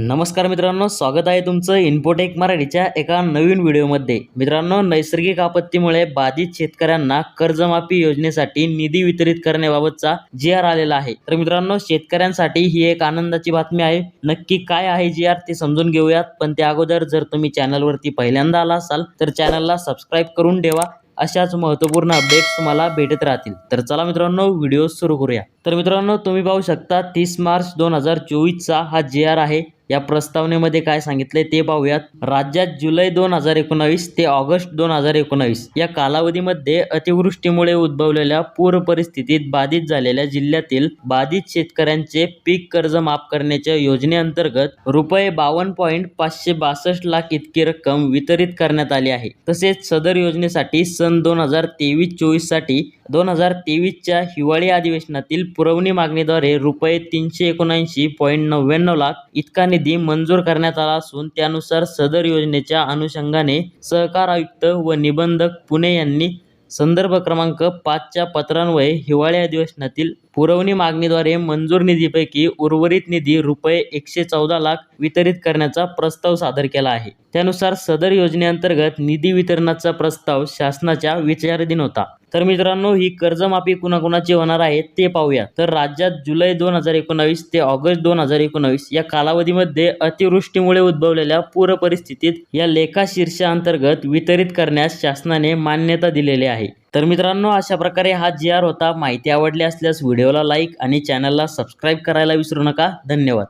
नमस्कार मित्रांनो स्वागत आहे तुमचं इन्फोटेक मराठीच्या एका नवीन व्हिडिओमध्ये. मित्रांनो नैसर्गिक आपत्तीमुळे बाधित शेतकऱ्यांना कर्जमाफी योजनेसाठी निधी वितरित करण्याबाबतचा जी आर आलेला आहे. तर मित्रांनो शेतकऱ्यांसाठी ही एक आनंदाची बातमी आहे. नक्की काय आहे जी आर ते समजून घेऊयात. पण त्या अगोदर जर तुम्ही चॅनलवरती पहिल्यांदा आला असाल तर चॅनलला सबस्क्राईब करून ठेवा. अशाच महत्त्वपूर्ण अपडेट्स तुम्हाला भेटत राहतील. तर चला मित्रांनो व्हिडिओ सुरू करूया. तर मित्रांनो तुम्ही पाहू शकता तीस मार्च दोन हजार चोवीसचा हा जे आर आहे. या प्रस्तावनेमध्ये काय सांगितले ते पाहूयात. राज्यात जुलै दोन हजार एकोणावीस ते ऑगस्ट दोन हजार एकोणावीस या कालावधीमध्ये अतिवृष्टीमुळे उद्भवलेल्या पूर परिस्थितीत बाधित झालेल्या जिल्ह्यातील बाधित शेतकऱ्यांचे पीक कर्ज माफ करण्याच्या योजनेअंतर्गत रुपये बावन्न पॉईंट पाचशे बासष्ट लाख इतकी रक्कम वितरित करण्यात आली आहे. तसेच सदर योजनेसाठी सन दोन हजार तेवीस चोवीससाठी दोन हजार तेवीसच्या हिवाळी अधिवेशनातील पुरवणी मागणीद्वारे रुपये तीनशे एकोणऐंशी पॉईंट नव्याण्णव लाख इतका निधी मंजूर करण्यात आला असून त्यानुसार सदर योजनेच्या अनुषंगाने सहकार आयुक्त व निबंधक पुणे यांनी संदर्भ क्रमांक पाचच्या पत्रान्वये हिवाळी अधिवेशनातील पुरवणी मागणीद्वारे मंजूर निधीपैकी उर्वरित निधी रुपये एकशे चौदा लाख वितरित करण्याचा प्रस्ताव सादर केला आहे. त्यानुसार सदर योजनेअंतर्गत निधी वितरणाचा प्रस्ताव शासनाच्या विचाराधीन होता. तर मित्रांनो ही कर्जमाफी कुणाकुणाची होणार आहे ते पाहूया. तर राज्यात जुलै दोन हजार एकोणावीस ते ऑगस्ट दोन हजार एकोणावीस या कालावधीमध्ये अतिवृष्टीमुळे उद्भवलेल्या पूर परिस्थितीत या लेखा शीर्षाअंतर्गत वितरित करण्यास शासनाने मान्यता दिलेली आहे. तर मित्रांनो अशा प्रकारे हा जी आर होता. माहिती आवडली असल्यास व्हिडिओला लाईक आणि चॅनलला सबस्क्राईब करायला विसरू नका. धन्यवाद.